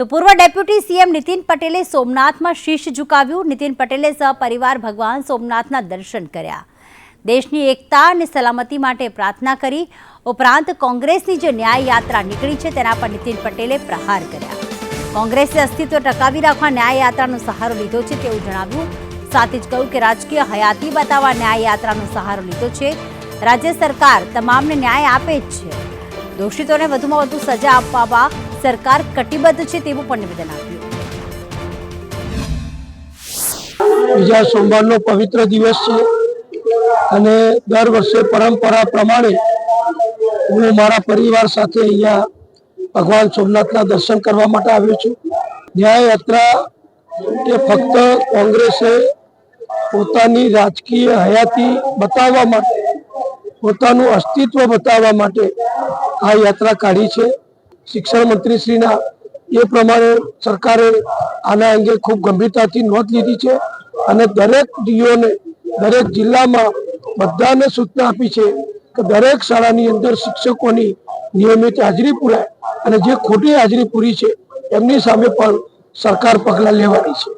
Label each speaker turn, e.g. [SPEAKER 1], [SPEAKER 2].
[SPEAKER 1] તો પૂર્વ deputy CM Nitin પટેલે સોમનાથમાં શીશ ઝુકાવ્યું. નીતિન પટેલે સહપરિવાર ભગવાન સોમનાથના દર્શન કર્યા. દેશની એકતા અને સલામતી માટે પ્રાર્થના કરી. ઉપરાંત કોંગ્રેસની જે ન્યાય યાત્રા નીકળી છે તેના પર નીતિન પટેલે પ્રહાર કર્યા. કોંગ્રેસે અસ્તિત્વ ટકાવી રાખવા ન્યાય યાત્રાનો સહારો લીધો છે તેવું જણાવ્યું. સાથે જ કહ્યું કે રાજકીય હયાતી બતાવવા ન્યાય યાત્રાનો સહારો લીધો છે. રાજ્ય સરકાર તમામને ન્યાય આપે જ છે. દોષિતોને વધુમાં વધુ સજા આપવા સરકાર કટિબદ્ધ છે તેવું પણ નિવેદન આપ્યું.
[SPEAKER 2] બીજા સોમવારનો પવિત્ર દિવસ છે અને દર વર્ષે પરંપરા પ્રમાણે હું મારા પરિવાર સાથે અહીંયા ભગવાન સોમનાથના દર્શન કરવા માટે આવ્યો છું. ન્યાયયાત્રા કે ફક્ત કોંગ્રેસે પોતાની રાજકીય હયાતી બતાવવા માટે, પોતાનું અસ્તિત્વ બતાવવા માટે આ યાત્રા કાઢી છે. શિક્ષણ મંત્રીશ્રીના એ પ્રમાણે સરકારે આના અંગે ખૂબ ગંભીરતાથી નોંધ લીધી છે અને દરેક ડીઓને દરેક જિલ્લામાં બધાને સૂચના આપી છે કે દરેક શાળાની અંદર શિક્ષકોની નિયમિત હાજરી પૂરાય અને જે ખોટી હાજરી પૂરી છે એમની સામે પણ સરકાર પગલાં લેવાની છે.